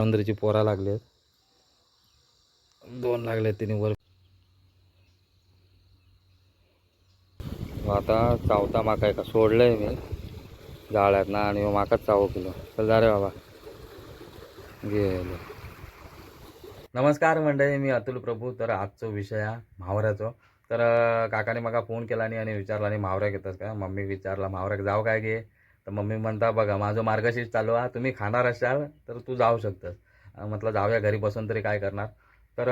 पंधराची पोरा लागले दोन लागले तिने वर. आता चावता माका एका सोडलंय मी जाळ्यात ना आणि माकाच चावो केलं. चल जा रे बाबा. गेलो. नमस्कार मंडळी मी अतुल प्रभू. तर आजचो विषय हा म्हावऱ्याचो. तर काकाने मला फोन केला आणि आणि विचारला आणि म्हावऱ्या घेतात का? मम्मी विचारला म्हावऱ्याक जाऊ काय घे तर मम्मी म्हणता बघा माझं मार्गशीर्ष चालू आहे तुम्ही खाणार असाल तर तू जाऊ शकतस. अं, म्हटलं जाऊया घरी बसून तरी काय करणार? तर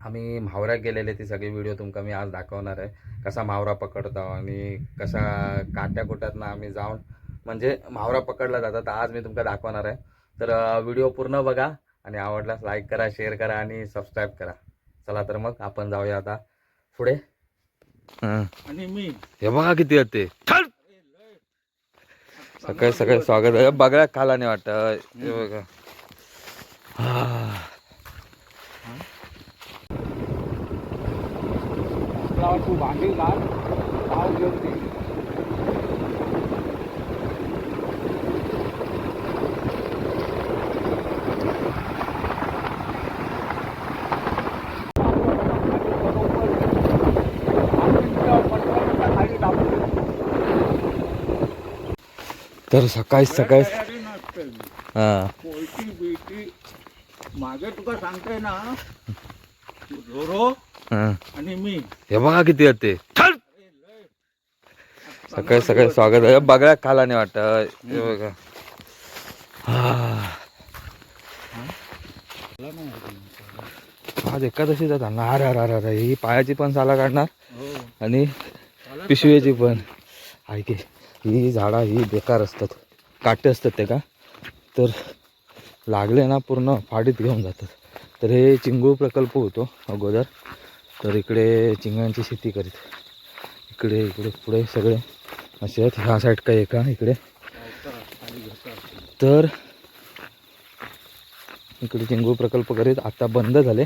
आम्ही म्हावऱ्याक गेलेले ती सगळी व्हिडिओ तुमका मी आज दाखवणार आहे. कसा म्हावरा पकडतो आणि कसा काट्या कुट्यातनं आम्ही जाऊन म्हणजे म्हावरा पकडला जातात तर आज मी तुमका दाखवणार आहे. तर व्हिडिओ पूर्ण बघा आणि आवडल्यास लाईक करा शेअर करा आणि सबस्क्राईब करा. चला तर मग आपण जाऊया आता पुढे. आणि मी. हे बघा किती होते सकाळी सकाळी स्वागत आहे. बघा खाला नाही वाटत. तू भांडी पाव घेऊन तर सकाळी सकाळी हा. मागे तुका सांगते ना हा. आणि मी. हे बघा किती होते सकाळी सकाळी स्वागत आहे. बघा खाला नाही वाटत. हे बघा. हा. आज एकादशी जाता ना अरे अरे अरे अरे ही पायाची पण साला काढणार हो. आणि पिशवीची पण. ऐके ही झाडं ही बेकार असतात. काटे असतात ते का? तर लागले ना पूर्ण फाडीत घेऊन जातात. तर हे चिंगूळ प्रकल्प होतो अगोदर. तर इकडे चिंगळांची शेती करीत. इकडे इकडे पुढे सगळे असे आहेत. ह्या साईड काही एका इकडे. तर इकडे चिंगूळ प्रकल्प करीत. आता बंद झाले.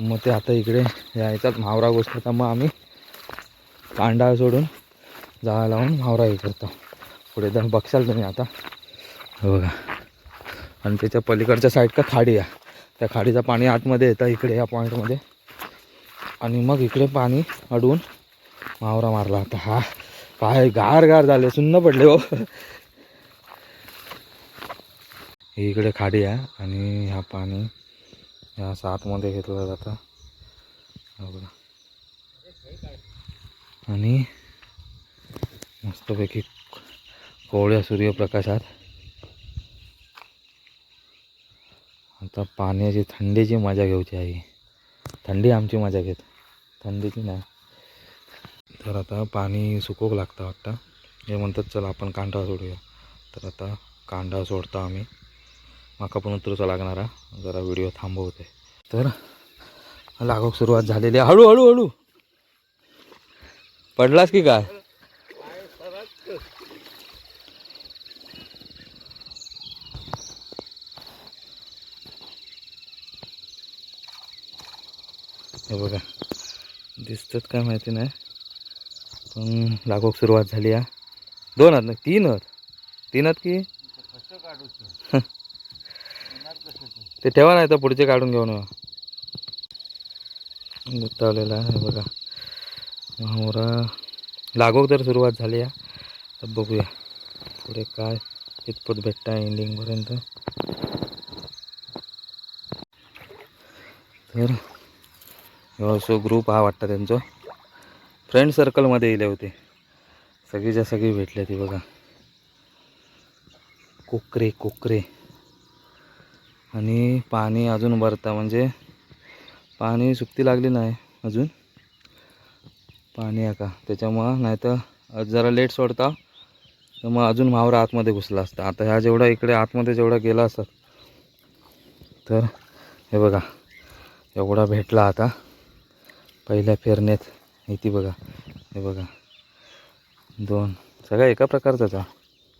मग ते आता इकडे यायचा मावरा गोष्ट. तर मग आम्ही कांडा सोडून जाळा लावून म्हावरा हे करतो. पुढे जाऊन बघशाल तुम्ही आता. हे बघा. आणि त्याच्या पलीकडच्या साईड का खाडी आहे. त्या खाडीचं पाणी आतमध्ये येतं इकडे या पॉईंटमध्ये आणि मग इकडे पाणी अडवून मावरा मारला आता. हा पाय गार गार झाले सुन्न पडले हो. ही इकडे खाडी आहे आणि ह्या पाणी ह्या सातमध्ये घेतलं जातं. आणि मस्तपैकी कोवळ्या सूर्यप्रकाशात? आता पाण्याची थंडीची मजा घ्यायची आहे थंडी आमची मजा घेत. थंडीची नाही. तर आता पाणी सुकोक लागतं वाटतं. हे म्हणतात चला आपण कांडा सोडूया. तर आता कांडा सोडतो आम्ही. माका पण उतरूचा लागणारा. जरा व्हिडिओ थांबवते. तर लागोक सुरुवात झालेली आहे. हळू. पडलास की काय? हे बघा. दिसतात काय माहिती नाही. पण लागोक सुरुवात झाली या दोन आहेत ना? तीन आहेत. तीन आहेत की? ते ठेवा नाही तर पुढचे काढून घेऊन गुतावलेला गुत्तावलेला आहे बघा. मोहरा लागोक तर सुरुवात झाली या तर बघूया. पुढे काय कितपत भेटतं आहे एंडिंगपर्यंत तर हो, असो ग्रुप हा वाटतं त्यांचं. फ्रेंड सर्कलमध्ये येले होते. सगळीच्या सगळी भेटले ती बघा. कोकरे कोकरे. आणि पाणी अजून भरतं म्हणजे पाणी सुकती लागली नाही अजून. पाणी आहे का त्याच्यामुळं नाही तर जरा लेट सोडता तर मग अजून मावरा आतमध्ये घुसला असता. आता ह्या जेवढा इकडे आतमध्ये जेवढा गेला असतात तर हे बघा एवढा भेटला आता. पहिल्या फेरण्यात इथे बघा. हे बघा. दोन. सगळ्या एका प्रकारचाच हा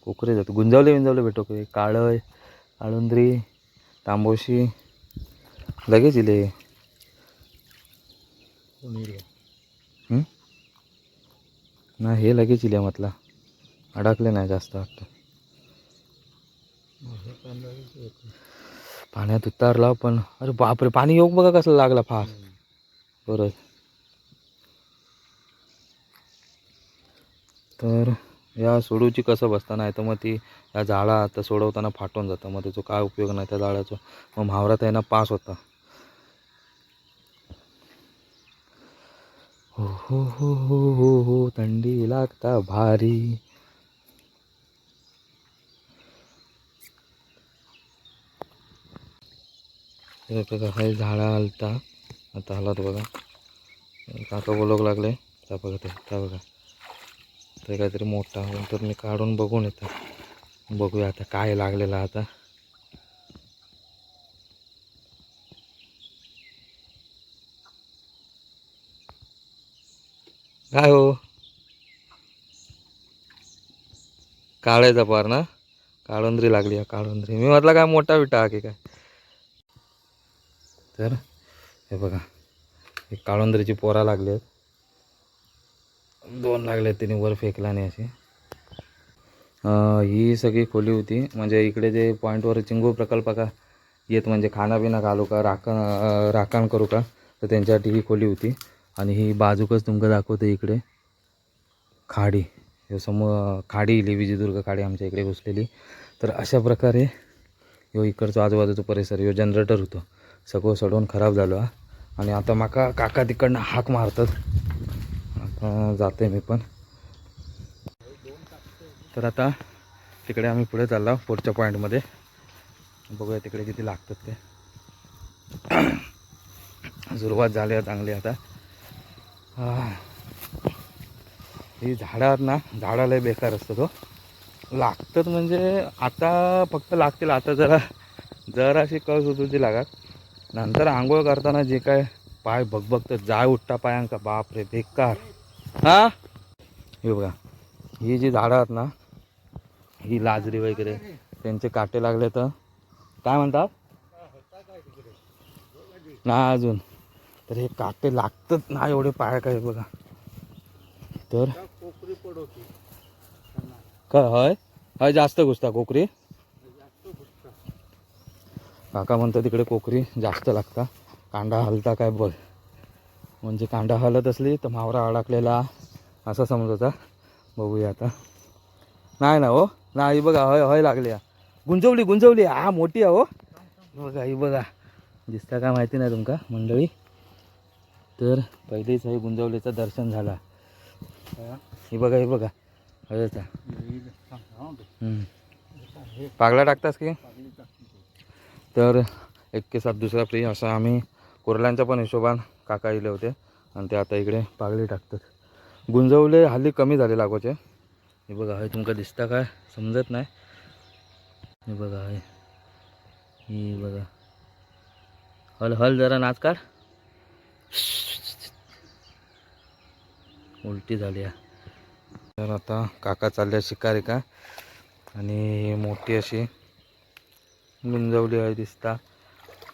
कोकरे जातो गुंजावले गुंजावले भेटो काही काळय आळुंद्री तांबोशी. लगेच इले? नाही हे? लगेच इले म्हटला. अडकले नाही जास्त वाटतं. पाण्यात उतारला पण अरे बापरे! पाणी येऊ बघा कसं लागला फार परत तर या सोडूची कसं बसता नाही तर मग ती या झाडा आता सोडवताना फाटून जातं. मग त्याचा काय उपयोग नाही त्या झाडाचा? मग म्हावरात आहे ना पास होता. हो हो हो हो हो हो थंडी लागता भारी. हे बघा हे झाडा हलता आता हलत बघा. काका बोलक लागले. त्या बघा ते त्या बघा. ते काहीतरी मोठा होऊन तर मी काढून बघून येतो. बघूया आता काय लागलेलं आता. काय हो? काढायचा पार ना? काळोंद्री लागली काळोंद्री. मी म्हटलं काय मोठा विटा हा की काय? तर हे बघा हे काळोंद्रीची पोरा लागली आहेत दोन लागले तिने वर फेकला नाही अशी ही सगळी खोली होती. म्हणजे इकडे जे पॉईंटवर चिंगू प्रकल्प का येत म्हणजे खानापिना घालू का राखण राखण करू का तर त्यांच्यासाठी ही खोली होती. आणि ही बाजूकच तुमका दाखवते इकडे. खाडी. हे समोर खाडी इली विजयदुर्ग खाडी आमच्या इकडे घुसलेली. तर अशा प्रकारे ह्यो इकडचो आजूबाजूचा परिसर ह्यो जनरेटर होतो. सगळं सडवून खराब झालो हा. आणि आता माका काका तिकडनं हाक मारतात. जाते मी पण. तर आता तिकडे आम्ही पुढे चाललो पुढच्या पॉईंटमध्ये बघूया तिकडे किती लागतात ते. सुरुवात झाली आहे चांगली आता. ही झाडं ना झाडाला बेकार असतो हो. तो लागतात म्हणजे आता फक्त लागतील आता जरा जरा अशी कळ सुटूची लागत नंतर आंघोळ करताना जे काय पाय भगभगतं जाय उठता पायांका. बाप रे बेकार. हा? हे बघा ही जी झाडं आहेत ना ही लाजरी वगैरे त्यांचे काटे लागले तर काय म्हणतात? ना अजून. तर हे काटे लागतात ना एवढे पाय काय बघा. तर काय हय? हय जास्त घुसता कोकरी? काका म्हणतो तिकडे कोकरी जास्त लागता. कांदा हलता काय बघ. म्हणजे कांडा हलत असली तर मावरा अडकलेला. असं समजायचा बघूया आता. नाही ना हो? नाही बघा हय हय लागली हा. गुंजवली गुंजवली. हा मोठी आहे हो. बघा ही बघा. दिसता का माहिती नाही तुमका मंडळी? तर पहिलेच हे गुंजवलीचं दर्शन झाला. ही बघा ही बघा. हयचा पागला टाकतास की? तर एक के साथ दुसरा फ्री असं आम्ही कुर्ल्यांच्या पण हिशोबान काका इले होते आणि ते आता इकडे पागली टाकतात. गुंजवले हल्ली कमी झाले लागोचे. हे बघा हे तुमका दिसता काय? समजत नाही. हे बघा हे. ही बघा. हल हल जरा नाच काढ. उलटी झाली आहे तर आता काका चालल्या शिकारी का? आणि मोठी अशी गुंजवली आहे दिसता.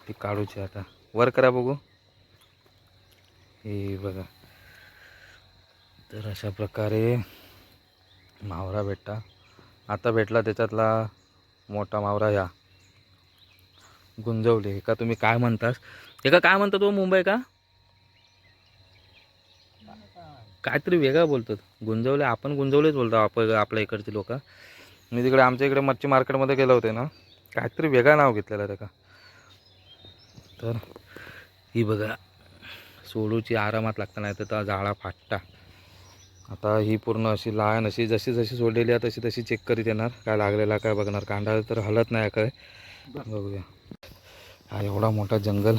ती काढूची आता. वर करा बघू. हे बघा. तर अशा प्रकारे मावरा भेटता. आता भेटला त्याच्यातला मोठा मावरा ह्या. गुंजवली. का तुम्ही काय म्हणतास? एका काय म्हणतात तो मुंबई का? काहीतरी वेगळा बोलतात. गुंजवले. आपण गुंजवलेच बोलतो आप आपल्या इकडचे लोक. मी तिकडे आमच्या इकडे मच्छी मार्केटमध्ये गेलो होते ना. काहीतरी वेगळा नाव घेतलेलं त्याका तर ही बघा सोडूची आरामात लागता नाही तर त्या झाडा फाटता. आता ही पूर्ण अशी लहान अशी जशी जशी सोडलेली आहे तशी तशी चेक करीत येणार. काय लागलेला काय बघणार. कांदा तर हलत नाही काय? बघूया. हा एवढा मोठा जंगल.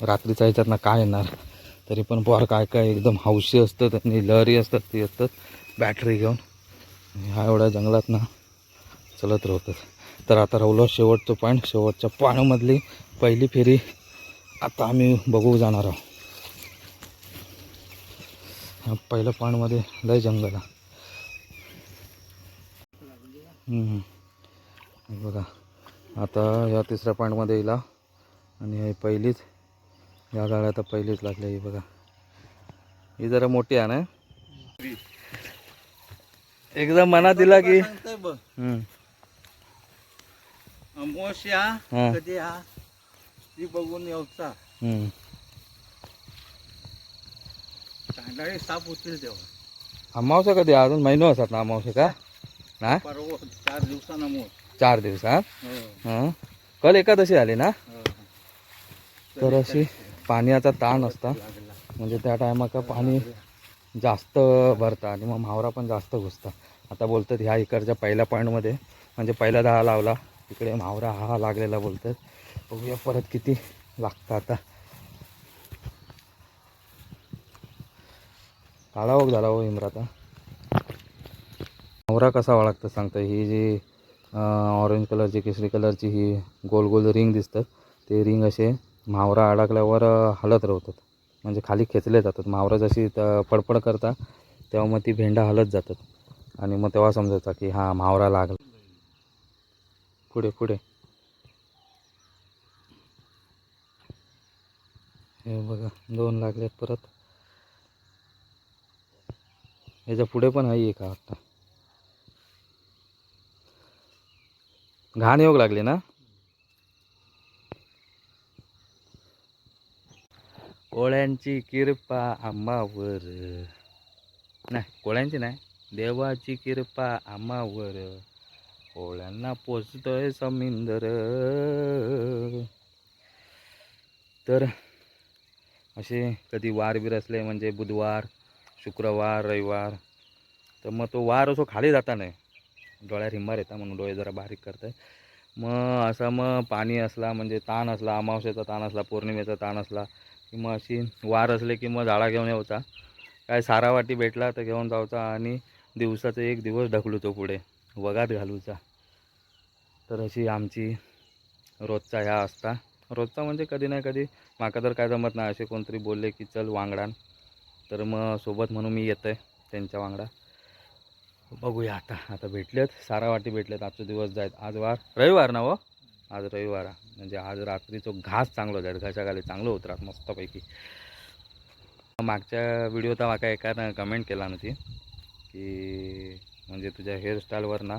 रात्रीचा ह्याच्यात ना काय येणार? तरी पण पोर काय काय एकदम हौशी असतात आणि लहरी असतात ती असतात. बॅटरी घेऊन. ह्या एवढ्या जंगलात ना चलत राहतात. तर आता राहुलो शेवटचं पॉईंट शेवटच्या पाण्यामधली पहिली फेरी. आता आम्ही बघू जाणार आहोत. ह्या पहिल्या पॉईंटमध्ये लय जंगल बघा. आता या तिसऱ्या पॉईंटमध्ये येईल. आणि हे पहिलीच या गाड्या आता पहिलीच लागल्या ही बघा. ही जरा मोठी आहे ना? एकदम मनात दिला की. ती बघून येऊचा हम्म. साप होतील तेव्हा. अमावस्या कधी? अजून महिनो असतात ना अमावस्या का? ना परवा चार दिवसानं मोठ चार दिवसात हो. कल एकादशी आली ना? हो. तर अशी पाण्याचा ताण असता. लागला. म्हणजे त्या टायमाका पाणी जास्त भरतं आणि मग मावरा पण जास्त घुसता आता बोलतात ह्या इकडच्या पहिल्या पॉईंटमध्ये म्हणजे पहिला दहा लावला. तिकडे मावरा हा लागलेला बोलतात. बघूया परत किती लागतं आता. काळा ओघ झाला हो इम्राता नवरा कसा ओळखतं सांगतं ही जी ऑरेंज कलरची केसरी कलरची ही गोल गोल रिंग दिसतात. ते रिंग असे मावरा अडकल्यावर हलत राहतात म्हणजे खाली खेचले जातात. मावरा जशी त- करता तेव्हा मग ती भेंडा हलत जातात. आणि मग तेव्हा समजायचा की हा मावरा लागला. पुढे पुढे. हे बघा दोन लागले परत. याच्यापुढे पण आहे का आता. घाण योग लागले ना? कोळ्यांची किरपा आम्हावर. नाही कोळ्यांची नाही देवाची किरपा आम्हावर. कोळ्यांना पोचतोय समिंदर. तर असे कधी वार बीर असले म्हणजे बुधवार शुक्रवार रविवार तर मग तो वार असो खाली जाता नाही डोळ्यात हिंबार येतात म्हणून डोळे जरा बारीक करताय. मग असा मग पाणी असला म्हणजे ताण असला अमावस्याचा ताण असला पौर्णिमेचा ताण असला की मग अशी वार असले की मग झाडा घेऊन यायचा. काय सारा वाटी भेटला तर घेऊन जायचा आणि दिवसाचा एक दिवस ढकलूचो पुढे वगात घालूचा. तर अशी आमची रोजचा ह्या असता रोजचा म्हणजे कधी नाही कधी माका तर काय जमत नाही असे कोणतरी बोलले की चल वांगडान. तर मग सोबत म्हणून मी येतोय त्यांच्या वांगडा. बघूया आता आता भेटलेत सारा वाटी भेटलेत आजचा दिवस जायत. आज वार रविवार ना हो? आज रविवार म्हणजे आज रात्रीचो घास चांगलो जायत घाशा घाले चांगलं उतरात मस्तपैकी. मागच्या व्हिडिओत माका एकानं कमेंट केला ना ती की म्हणजे तुझ्या हेअरस्टाईलवर ना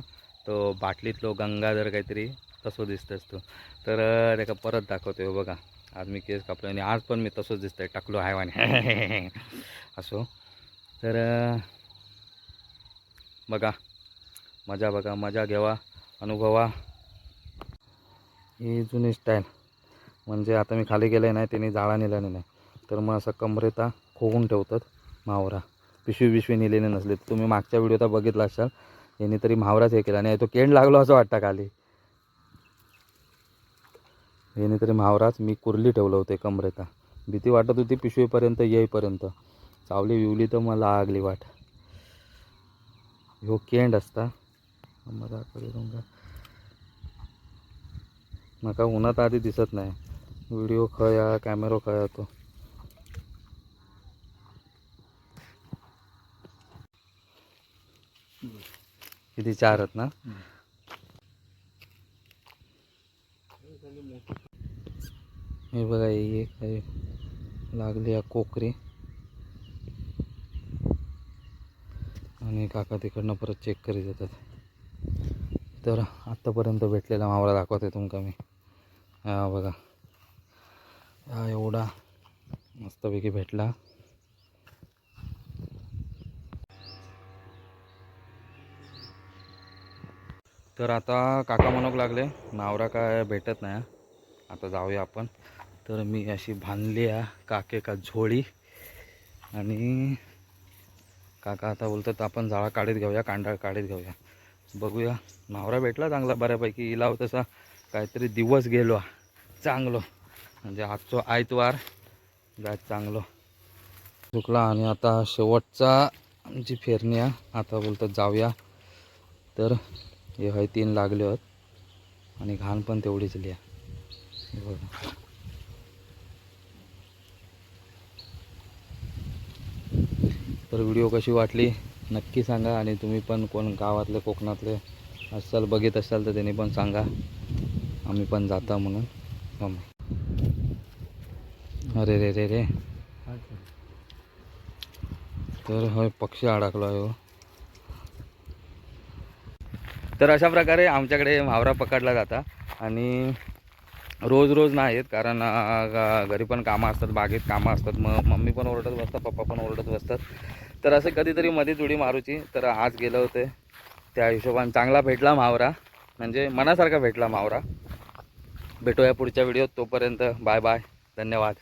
तो बाटलीतलो गंगाधर काहीतरी तसं दिसतंस तू तर त्याका परत दाखवतो हो बघा. आज मी केस कापलो आणि आज पण मी तसंच दिसतंय. टाकलो आहे वाणी. असो. तर बघा. मजा बघा. मजा घ्यावा. अनुभवा. ही जुनी स्टाईल म्हणजे आता मी खाली गेले नाही त्यांनी जाळा नेल्याने नाही. तर मग असं कमरेता खोवून ठेवतात मावरा. पिशवी पिशवी नेलेले नसले. तुम्ही मागच्या व्हिडिओता बघितला असाल यांनी तरी मावराच हे केला. आणि तो केंड लागलो असं वाटतं खाली. याने तरी मी कुर्ली ठेवलं होते कमरेता भीती वाटत होती पिशवीपर्यंत येईपर्यंत. चावली विवली तर मला लागली वाट. ह्यो केंड असता. मजाकडे डोंगर नका उन्हात आधी दिसत नाही. व्हिडिओ खया कॅमेरो खया तो. किती चार आहेत ना? हे बघा हे एक लागले लागली आहे कोकरी. आणि काका तिकडनं परत चेक करीत येतात. तर आत्तापर्यंत भेटलेला मावळा दाखवते तुमका मी. हा बघा. हा एवढा मस्तपैकी भेटला. तर आता काका म्हणूक लागले मावरा काय भेटत नाही. आता जाऊया आपण. तर मी अशी बांधली आहे काके का झोळी. आणि काका आता बोलतात आपण जाळा काढीत घेऊया कांडा काढीत घेऊया. बघूया. मावरा भेटला चांगला बऱ्यापैकी. इलाव तसा काहीतरी दिवस गेलो. चांगलो. म्हणजे आजचो आयतवार. जाय चांगलो. चुकला आणि आता शेवटचा आमची फेरणी आहे आता बोलतात जाऊया. तर हे हय तीन लागले आहेत आणि घाण पण तेवढीच लिहा. बघा. तर व्हिडिओ कशी वाटली नक्की सांगा आणि तुम्ही पण कोण गावातले कोकणातले असाल बघित असाल तर त्यांनी पण सांगा. आम्ही पण जाता म्हणून. अरे रे रे रे. तर हो पक्षी अडकलो आहे हो. तर अशा प्रकारे आमच्याकडे मावरा पकडला जाता आणि रोज रोज नाही येत कारण घरी पण कामं असतात बागेत कामं असतात. मग मम्मी पण ओरडत बसतात पप्पा पण ओरडत बसतात. तर असं कधीतरी मध्येच उडी मारूची तर आज गेलं होते. त्या हिशोबाने चांगला भेटला मावरा. म्हणजे मनासारखा भेटला मावरा. भेटूया पुढच्या व्हिडिओत तोपर्यंत. बाय बाय धन्यवाद.